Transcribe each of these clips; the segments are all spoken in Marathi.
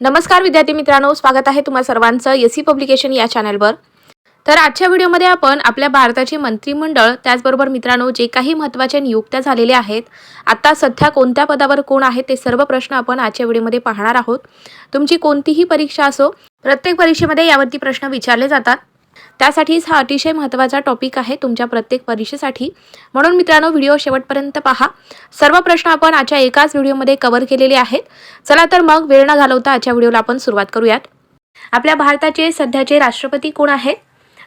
नमस्कार विद्यार्थी मित्रांनो स्वागत आहे तुम्हा सर्वांचं एसी पब्लिकेशन या चॅनलवर. तर आजच्या व्हिडिओमध्ये आपण आपल्या भारताचे मंत्रिमंडळ त्याचबरोबर मित्रांनो जे काही महत्त्वाच्या नियुक्त्या झालेल्या आहेत आता सध्या कोणत्या पदावर कोण आहे ते सर्व प्रश्न आपण आजच्या व्हिडिओमध्ये पाहणार आहोत. तुमची कोणतीही परीक्षा असो प्रत्येक परीक्षेमध्ये यावरती प्रश्न विचारले जातात. त्यासाठीच हा अतिशय महत्त्वाचा टॉपिक आहे तुमच्या प्रत्येक परीक्षेसाठी. म्हणून मित्रांनो व्हिडिओ शेवटपर्यंत पहा. सर्व प्रश्न आपण आजच्या एकाच व्हिडिओमध्ये कव्हर केलेले आहेत. चला तर मग वेळ न घालवता आजच्या व्हिडिओला आपण सुरुवात करूयात. आपल्या भारताचे सध्याचे राष्ट्रपती कोण आहेत?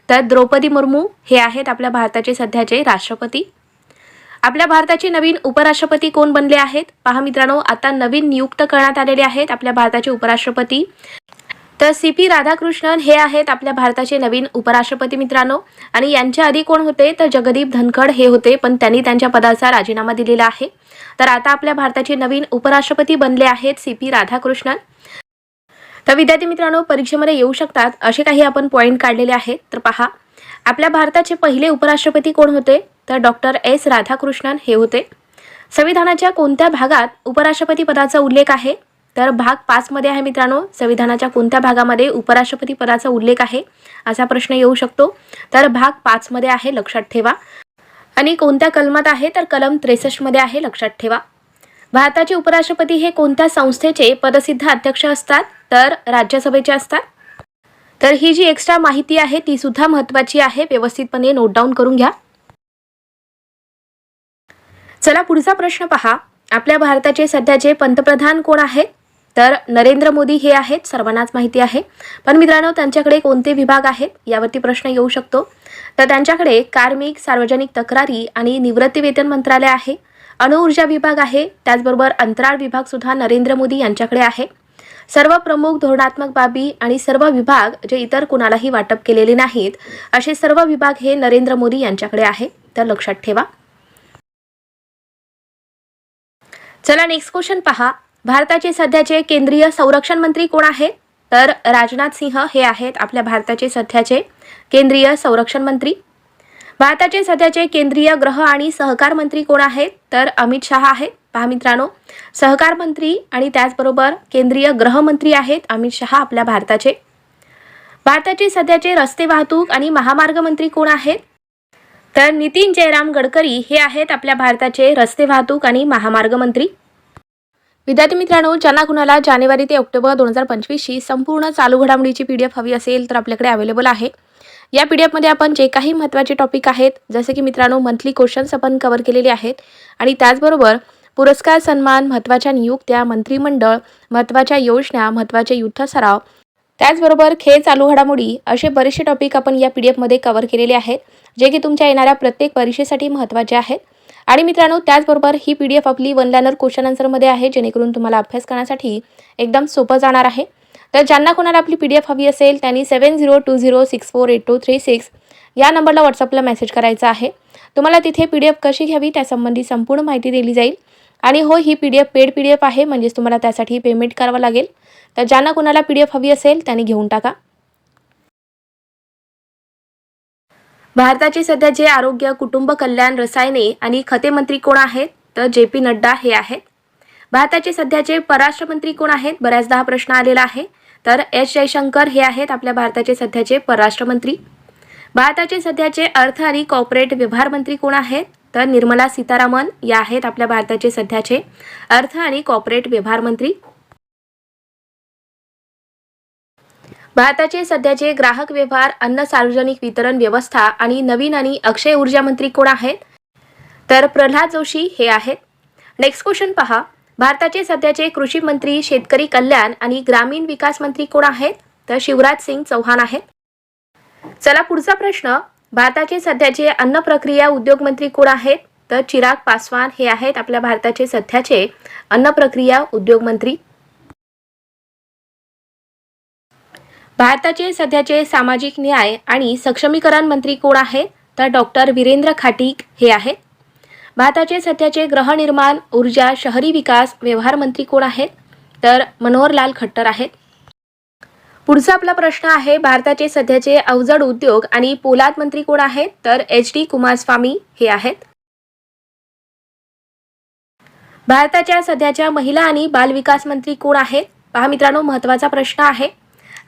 तर द्रौपदी मुर्मू हे आहेत आपल्या भारताचे सध्याचे राष्ट्रपती. आपल्या भारताचे नवीन उपराष्ट्रपती कोण बनले आहेत? पहा मित्रांनो आता नवीन नियुक्त करण्यात आलेले आहेत आपल्या भारताचे उपराष्ट्रपती. तर सी पी राधाकृष्णन हे आहेत आपल्या भारताचे नवीन उपराष्ट्रपती मित्रांनो. आणि यांच्या आधी कोण होते? तर जगदीप धनखड हे होते पण त्यांनी त्यांच्या पदाचा राजीनामा दिलेला आहे. तर आता आपल्या भारताचे नवीन उपराष्ट्रपती बनले आहेत सी पी राधाकृष्णन. तर विद्यार्थी मित्रांनो परीक्षेमध्ये येऊ शकतात असे काही आपण पॉईंट काढलेले आहेत. तर पहा आपल्या भारताचे पहिले उपराष्ट्रपती कोण होते? तर डॉक्टर एस राधाकृष्णन हे होते. संविधानाच्या कोणत्या भागात उपराष्ट्रपती पदाचा उल्लेख आहे? तर भाग पाचमध्ये आहे मित्रांनो संविधानाच्या कोणत्या भागामध्ये उपराष्ट्रपती पदाचा उल्लेख आहे? असा प्रश्न येऊ शकतो. तर भाग पाचमध्ये आहे लक्षात ठेवा. आणि कोणत्या कलमात आहे? तर कलम त्रेसष्टमध्ये आहे लक्षात ठेवा. भारताचे उपराष्ट्रपती हे कोणत्या संस्थेचे पदसिद्ध अध्यक्ष असतात? तर राज्यसभेचे असतात. तर ही जी एक्स्ट्रा माहिती आहे ती सुद्धा महत्त्वाची आहे. व्यवस्थितपणे नोट डाऊन करून घ्या. चला पुढचा प्रश्न पहा. आपल्या भारताचे सध्याचे पंतप्रधान कोण आहेत? तर नरेंद्र मोदी हे आहेत सर्वांनाच माहिती आहे. पण मित्रांनो त्यांच्याकडे कोणते विभाग आहेत यावरती प्रश्न येऊ शकतो. तर त्यांच्याकडे कार्मिक सार्वजनिक तक्रारी आणि निवृत्तीवेतन मंत्रालय आहे. अणुऊर्जा विभाग आहे त्याचबरोबर अंतराळ विभाग सुद्धा नरेंद्र मोदी यांच्याकडे आहे. सर्व प्रमुख धोरणात्मक बाबी आणि सर्व विभाग जे इतर कुणालाही वाटप केलेले नाहीत असे सर्व विभाग हे नरेंद्र मोदी यांच्याकडे आहे. तर लक्षात ठेवा. चला नेक्स्ट क्वेश्चन पहा. भारताचे सध्याचे केंद्रीय संरक्षण मंत्री कोण आहेत तर राजनाथ सिंह हे आहेत आपल्या भारताचे सध्याचे केंद्रीय संरक्षण मंत्री. भारताचे सध्याचे केंद्रीय ग्रह आणि सहकार मंत्री कोण आहेत तर अमित शहा आहेत. पहा मित्रांनो सहकार मंत्री आणि त्याचबरोबर केंद्रीय गृहमंत्री आहेत अमित शहा आपल्या भारताचे. भारताचे सध्याचे रस्ते वाहतूक आणि महामार्ग मंत्री कोण आहेत? तर नितीन जयराम गडकरी हे आहेत आपल्या भारताचे रस्ते वाहतूक आणि महामार्ग मंत्री. विद्यार्थी मित्रांनो ज्यांना कुणाला जानेवारी ते ऑक्टोबर दोन हजार पंचवीसची संपूर्ण चालू घडामोडीची पी डी एफ हवी असेल तर आपल्याकडे अवेलेबल आहे. या पी डी एफमध्ये आपण जे काही महत्त्वाचे टॉपिक आहेत जसे की मित्रांनो मंथली क्वेश्चन्स आपण कव्हर केलेले आहेत. आणि त्याचबरोबर पुरस्कार सन्मान महत्त्वाच्या नियुक्त्या मंत्रिमंडळ महत्त्वाच्या योजना महत्त्वाचे युद्ध सराव त्याचबरोबर खेळ चालू घडामोडी असे बरेचसे टॉपिक आपण या पी डी एफमध्ये कव्हर केलेले आहेत जे की तुमच्या येणाऱ्या प्रत्येक परीक्षेसाठी महत्त्वाचे आहेत. आणि मित्रांनो त्याचबरोबर ही पी डी एफ आपली वन लायनर क्वेश्चन आन्सरमध्ये आहे जेणेकरून तुम्हाला अभ्यास करण्यासाठी एकदम सोपं जाणार आहे. तर ज्यांना कोणाला आपली पी डी एफ हवी असेल त्यांनी seven zero two zero six four eight two three six या नंबरला व्हॉट्सअपला मेसेज करायचा आहे. तुम्हाला तिथे पी डी एफ कशी घ्यावी त्यासंबंधी संपूर्ण माहिती दिली जाईल. आणि हो ही P D F paid P D F आहे म्हणजेच तुम्हाला त्यासाठी पेमेंट करावं लागेल. तर ज्यांना कोणाला पी डी एफ हवी असेल त्यांनी घेऊन टाका. भारताचे सध्याचे आरोग्य कुटुंब कल्याण रसायने आणि खते मंत्री कोण आहेत? तर जे पी नड्डा हे आहेत. भारताचे सध्याचे परराष्ट्र मंत्री कोण आहेत? बऱ्याचदा हा प्रश्न आलेला आहे. तर एस जयशंकर हे आहेत आपल्या भारताचे सध्याचे परराष्ट्र मंत्री भारताचे सध्याचे अर्थ आणि कॉर्पोरेट व्यवहार मंत्री कोण आहेत? तर निर्मला सीतारामन या आहेत आपल्या भारताचे सध्याचे अर्थ आणि कॉर्पोरेट व्यवहार मंत्री. भारताचे सध्याचे ग्राहक व्यवहार अन्न सार्वजनिक वितरण व्यवस्था आणि नवीन आणि अक्षय ऊर्जा मंत्री कोण आहेत? तर प्रल्हाद जोशी हे आहेत. नेक्स्ट क्वेश्चन पहा. भारताचे सध्याचे कृषी मंत्री शेतकरी कल्याण आणि ग्रामीण विकास मंत्री कोण आहेत? तर शिवराज सिंग चौहान आहेत. चला पुढचा प्रश्न. भारताचे सध्याचे अन्न प्रक्रिया उद्योग मंत्री कोण आहेत? तर चिराग पासवान हे आहेत आपल्या भारताचे सध्याचे अन्न प्रक्रिया उद्योग मंत्री. भारताचे सध्याचे सामाजिक न्याय आणि सक्षमीकरण मंत्री कोण आहे? तर डॉक्टर वीरेंद्र खाटीक हे आहेत. भारताचे सध्याचे गृहनिर्माण ऊर्जा शहरी विकास व्यवहार मंत्री कोण आहेत? तर मनोहरलाल खट्टर आहेत. पुढचा आपला प्रश्न आहे भारताचे सध्याचे अवजड उद्योग आणि पोलाद मंत्री कोण आहेत? तर एच डी कुमारस्वामी हे आहेत. भारताच्या सध्याच्या महिला आणि बालविकास मंत्री कोण आहेत? पहा मित्रांनो महत्त्वाचा प्रश्न आहे.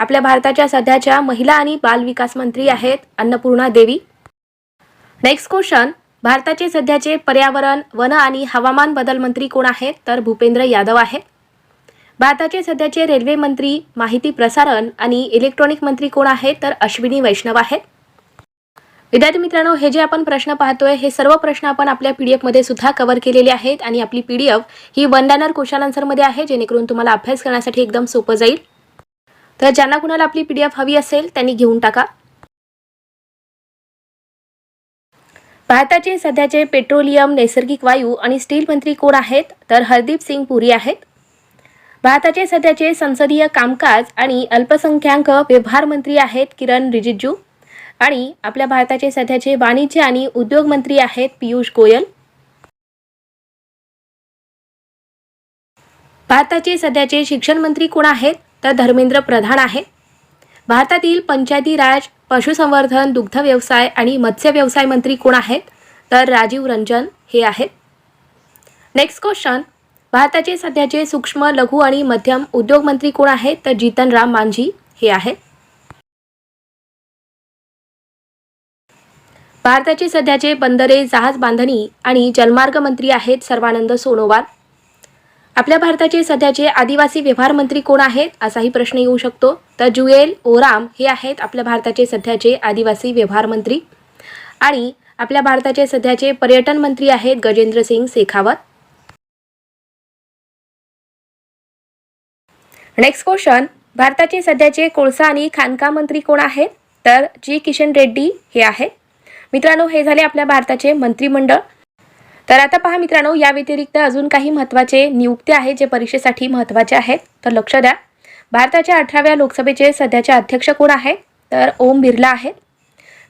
आपल्या भारताच्या सध्याच्या महिला आणि बाल विकास मंत्री आहेत अन्नपूर्णा देवी. नेक्स्ट क्वेश्चन भारताचे सध्याचे पर्यावरण वन आणि हवामान बदल मंत्री कोण आहेत? तर भूपेंद्र यादव आहेत. भारताचे सध्याचे रेल्वे मंत्री माहिती प्रसारण आणि इलेक्ट्रॉनिक मंत्री कोण आहेत? तर अश्विनी वैष्णव आहेत. विद्यार्थी मित्रांनो हे जे आपण प्रश्न पाहतोय हे सर्व प्रश्न आपण आपल्या पी डी एफमध्ये सुद्धा कव्हर केलेले आहेत आणि आपली पी डी एफ ही वन डॅनर क्वेश्चन आन्सरमध्ये आहे जेणेकरून तुम्हाला अभ्यास करण्यासाठी एकदम सोपं जाईल. तर ज्यांना कुणाला आपली पी डी एफ हवी असेल त्यांनी घेऊन टाका. भारताचे सध्याचे पेट्रोलियम नैसर्गिक वायू आणि स्टील मंत्री कोण आहेत? तर हरदीप सिंग पुरी आहेत. भारताचे सध्याचे संसदीय कामकाज आणि अल्पसंख्याक व्यवहार मंत्री आहेत किरण रिजिजू आणि आपल्या भारताचे सध्याचे वाणिज्य आणि उद्योग मंत्री आहेत पियुष गोयल. भारताचे सध्याचे शिक्षण मंत्री कोण आहेत? तर धर्मेंद्र प्रधान आहे. भारतातील पंचायती राज पशुसंवर्धन दुग्ध व्यवसाय आणि मत्स्य व्यवसाय मंत्री कोण आहेत? तर राजीव रंजन हे आहेत. नेक्स्ट क्वेश्चन भारताचे सध्याचे सूक्ष्म लघु आणि मध्यम उद्योग मंत्री कोण आहेत? तर जीतन राम मांझी हे आहेत. भारताचे सध्याचे बंदरे जहाज बांधणी आणि जलमार्ग मंत्री आहेत सर्वानंद सोनोवाल. आपल्या भारताचे सध्याचे आदिवासी व्यवहार मंत्री कोण आहेत असाही प्रश्न येऊ शकतो. तर जुएल ओराम हे आहेत आपल्या भारताचे सध्याचे आदिवासी व्यवहार मंत्री. आणि आपल्या भारताचे सध्याचे पर्यटन मंत्री आहेत गजेंद्र सिंग शेखावत. नेक्स्ट क्वेश्चन भारताचे सध्याचे कोळसा आणि खाणकाम मंत्री कोण आहेत? तर जी किशन रेड्डी हे आहेत. मित्रांनो हे झाले आपल्या भारताचे मंत्रिमंडळ. तर आता पहा मित्रांनो या व्यतिरिक्त अजून काही महत्त्वाचे नियुक्त्या आहेत जे परीक्षेसाठी महत्त्वाचे आहेत. तर लक्ष द्या. भारताच्या अठराव्या लोकसभेचे सध्याचे अध्यक्ष कोण आहेत? तर ओम बिर्ला आहे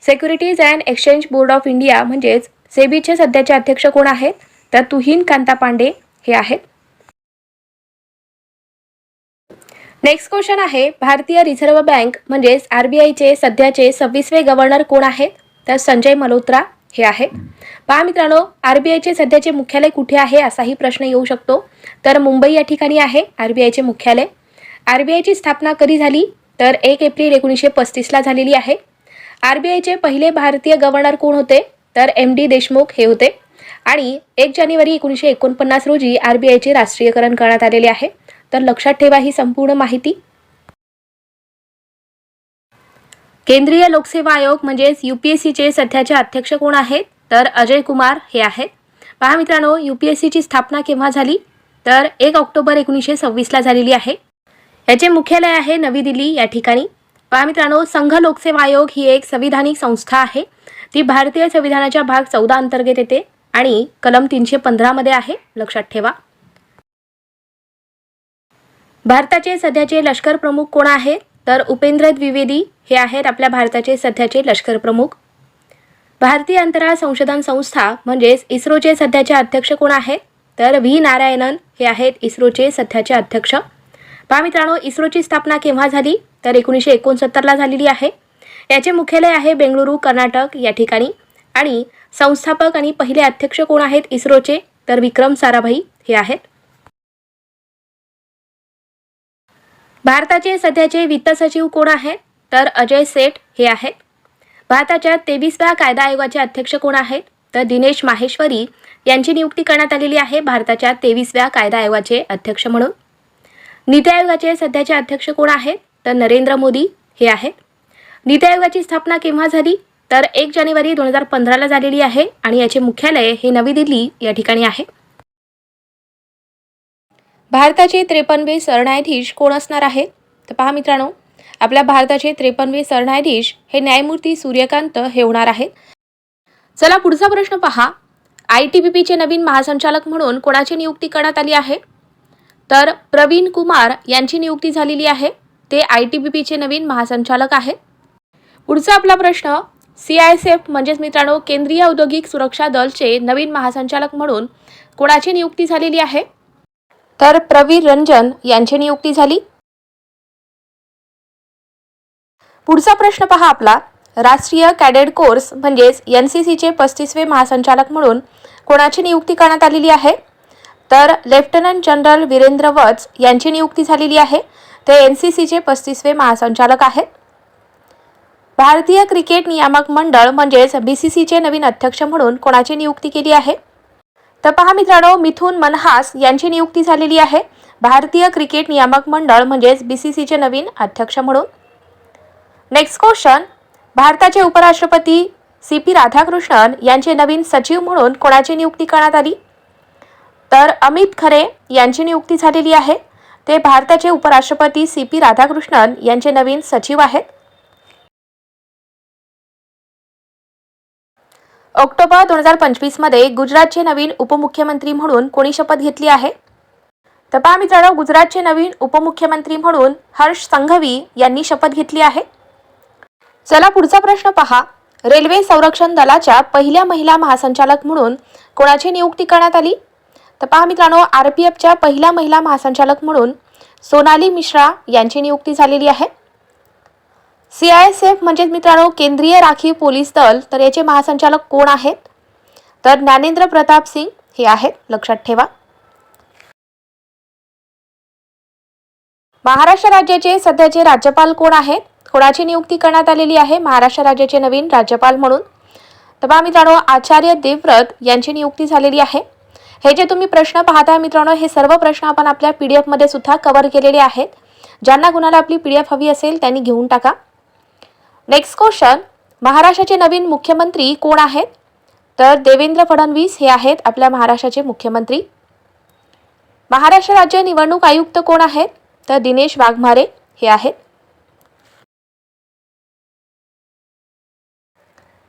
securities and exchange board of India म्हणजेच सेबीचे सध्याचे अध्यक्ष कोण आहेत? तर तुहीन कांता पांडे हे आहेत. नेक्स्ट क्वेश्चन आहे भारतीय रिझर्व्ह बँक म्हणजेच आर बी आयचे सध्याचे सव्वीसवे गव्हर्नर कोण आहेत? तर संजय मल्होत्रा हे आहे. पहा मित्रांनो आर बी आयचे सध्याचे मुख्यालय कुठे आहे असाही प्रश्न येऊ शकतो. तर मुंबई या ठिकाणी आहे आर बी आयचे मुख्यालय. आर बी आयची स्थापना कधी झाली? तर एक एप्रिल एकोणीसशे पस्तीसला झालेली आहे. आर बी आयचे पहिले भारतीय गव्हर्नर कोण होते? तर एम डी देशमुख हे होते. आणि एक जानेवारी एकोणीसशे एकोणपन्नास रोजी आर बी आयचे राष्ट्रीयकरण करण्यात आलेले आहे. तर लक्षात ठेवा ही संपूर्ण माहिती. केंद्रीय लोकसेवा आयोग म्हणजेच यू पी एस सीचे सध्याचे अध्यक्ष कोण आहेत? तर अजय कुमार हे आहेत. पहा मित्रांनो यू पी एस सीची स्थापना केव्हा झाली? तर एक ऑक्टोबर एकोणीसशे सव्वीसला झालेली आहे. याचे मुख्यालय आहे नवी दिल्ली या ठिकाणी. पहा मित्रांनो संघ लोकसेवा आयोग ही एक संविधानिक संस्था आहे. ती भारतीय संविधानाच्या भाग चौदा अंतर्गत येते आणि कलम तीनशे पंधरामध्ये आहे. लक्षात ठेवा. भारताचे सध्याचे लष्कर प्रमुख कोण आहेत? तर उपेंद्र द्विवेदी हे आहेत आपल्या भारताचे सध्याचे लष्कर प्रमुख. भारतीय अंतराळ संशोधन संस्था म्हणजेच इस्रोचे सध्याचे अध्यक्ष कोण आहेत तर व्ही. नारायणन हे आहेत इस्रोचे सध्याचे अध्यक्ष. पहा मित्रांनो इस्रोची स्थापना केव्हा झाली? तर एकोणीसशे एकोणसत्तरला झालेली आहे. याचे मुख्यालय आहे बेंगळुरू कर्नाटक या ठिकाणी. आणि संस्थापक आणि पहिले अध्यक्ष कोण आहेत? इस्रोचे तर विक्रम साराभाई हे आहेत. भारताचे सध्याचे वित्त सचिव कोण आहेत? तर अजय सेठ हे आहेत. भारताच्या तेवीसव्या कायदा आयोगाचे अध्यक्ष कोण आहेत? तर दिनेश माहेश्वरी यांची नियुक्ती करण्यात आलेली आहे भारताच्या तेवीसव्या कायदा आयोगाचे अध्यक्ष म्हणून. नीती आयोगाचे सध्याचे अध्यक्ष कोण आहेत? तर नरेंद्र मोदी हे आहेत. नीती आयोगाची स्थापना केव्हा झाली? तर एक जानेवारी दोन हजार पंधराला झालेली आहे आणि याचे मुख्यालय हे नवी दिल्ली या ठिकाणी आहे. भारताचे त्रेपन्नवे सरन्यायाधीश कोण असणार आहेत तर पहा मित्रांनो आपल्या भारताचे त्रेपन्नवे सरन्यायाधीश हे न्यायमूर्ती सूर्यकांत हे होणार आहेत. चला पुढचा प्रश्न पहा. आय टी बी पीचे नवीन महासंचालक म्हणून कोणाची नियुक्ती करण्यात आली आहे? तर प्रवीण कुमार यांची नियुक्ती झालेली आहे. ते आय टी बी पीचे नवीन महासंचालक आहेत. पुढचा आपला प्रश्न सी आय एस एफ म्हणजेच मित्रांनो केंद्रीय औद्योगिक सुरक्षा दलचे नवीन महासंचालक म्हणून कोणाची नियुक्ती झालेली आहे? तर प्रवीर रंजन यांची नियुक्ती झाली. पुढचा प्रश्न पहा आपला. राष्ट्रीय कॅडेट कोर्स म्हणजेच एन सी सीचे पस्तीसवे महासंचालक म्हणून कोणाची नियुक्ती करण्यात आलेली आहे? तर लेफ्टनंट जनरल वीरेंद्र वत्स यांची नियुक्ती झालेली आहे. ते एन सी सीचे पस्तीसवे महासंचालक आहेत. भारतीय क्रिकेट नियामक मंडळ म्हणजेच बी सी सीचे नवीन अध्यक्ष म्हणून कोणाची नियुक्ती केली आहे? तर पहा मित्रांनो मिथुन मनहास यांची नियुक्ती झालेली आहे. भारतीय क्रिकेट नियामक मंडळ म्हणजेच बी सी सीचे नवीन अध्यक्ष म्हणून. नेक्स्ट क्वेश्चन भारताचे उपराष्ट्रपती सी पी राधाकृष्णन यांचे नवीन सचिव म्हणून कोणाची नियुक्ती करण्यात आली? तर अमित खरे यांची नियुक्ती झालेली आहे. ते भारताचे उपराष्ट्रपती सी पी राधाकृष्णन यांचे नवीन सचिव आहेत. ऑक्टोबर दोन हजार पंचवीसमध्ये गुजरातचे नवीन उपमुख्यमंत्री म्हणून कोणी शपथ घेतली आहे? तर पहा मित्रांनो गुजरातचे नवीन उपमुख्यमंत्री म्हणून हर्ष संघवी यांनी शपथ घेतली आहे. चला पुढचा प्रश्न पहा. रेल्वे संरक्षण दलाच्या पहिल्या महिला महासंचालक म्हणून कोणाची नियुक्ती करण्यात आली? तर पहा मित्रांनो आर पी एफच्या पहिल्या महिला महासंचालक म्हणून सोनाली मिश्रा यांची नियुक्ती झालेली आहे. सी आय एस एफ म्हणजेच मित्रांनो केंद्रीय राखीव पोलीस दल तर याचे महासंचालक कोण आहेत? तर ज्ञानेंद्र प्रताप सिंग हे आहेत लक्षात ठेवा. महाराष्ट्र राज्याचे सध्याचे राज्यपाल कोण आहेत? कोणाची नियुक्ती करण्यात आलेली आहे? महाराष्ट्र राज्याचे नवीन राज्यपाल म्हणून. तर पहा मित्रांनो आचार्य देवव्रत यांची नियुक्ती झालेली आहे. हे जे तुम्ही प्रश्न पाहताय मित्रांनो हे सर्व प्रश्न आपण आपल्या पी डी एफमध्ये सुद्धा कव्हर केलेले आहेत. ज्यांना कुणाला आपली पी डी एफ हवी असेल त्यांनी घेऊन टाका. नेक्स्ट क्वेश्चन महाराष्ट्राचे नवीन मुख्यमंत्री कोण आहेत? तर देवेंद्र फडणवीस हे आहेत आपल्या महाराष्ट्राचे मुख्यमंत्री. महाराष्ट्र राज्य निवडणूक आयुक्त कोण आहेत? तर दिनेश वाघमारे हे आहेत.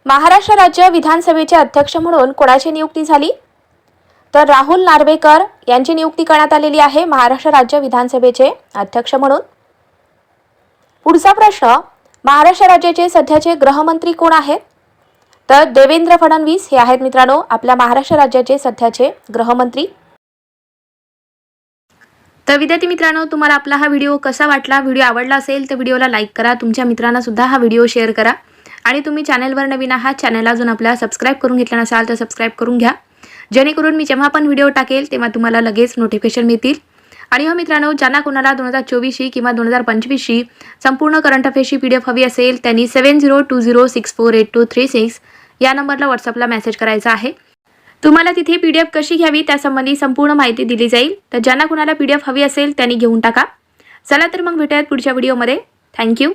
महाराष्ट्र राज्य विधानसभेचे अध्यक्ष म्हणून कोणाची नियुक्ती झाली? तर राहुल नार्वेकर यांची नियुक्ती करण्यात आलेली आहे महाराष्ट्र राज्य विधानसभेचे अध्यक्ष म्हणून. पुढचा प्रश्न. महाराष्ट्र राज्याचे सध्याचे गृहमंत्री कोण आहेत? तर देवेंद्र फडणवीस हे आहेत मित्रांनो आपल्या महाराष्ट्र राज्याचे सध्याचे गृहमंत्री. तर विद्यार्थी मित्रांनो तुम्हाला आपला हा व्हिडिओ कसा वाटला? व्हिडिओ आवडला असेल तर व्हिडिओला लाईक करा तुमच्या मित्रांना सुद्धा हा व्हिडिओ शेअर करा. आणि तुम्ही चॅनलवर नवीन आहात चॅनल अजून आपल्याला सबस्क्राईब करून घेतला नसाल तर सबस्क्राईब करून घ्या. जेणेकरून मी जेव्हा पण व्हिडिओ टाकेल तेव्हा तुम्हाला लगेच नोटिफिकेशन मिळतील. आणि हो मित्रांनो ज्यांना कोणाला दोन हजार चोवीसशी किंवा दोन हजार पंचवीसशी संपूर्ण करंट अफेअर्सची पी डी एफ हवी असेल त्यांनी seven zero two zero six four eight two three six या नंबरला व्हॉट्सअपला मेसेज करायचा आहे. तुम्हाला तिथे पी डी एफ कशी घ्यावी त्यासंबंधी संपूर्ण माहिती दिली जाईल. तर ज्यांना कुणाला पी डी एफ हवी असेल त्यांनी घेऊन टाका. चला तर मग भेटूयात पुढच्या व्हिडिओमध्ये थँक्यू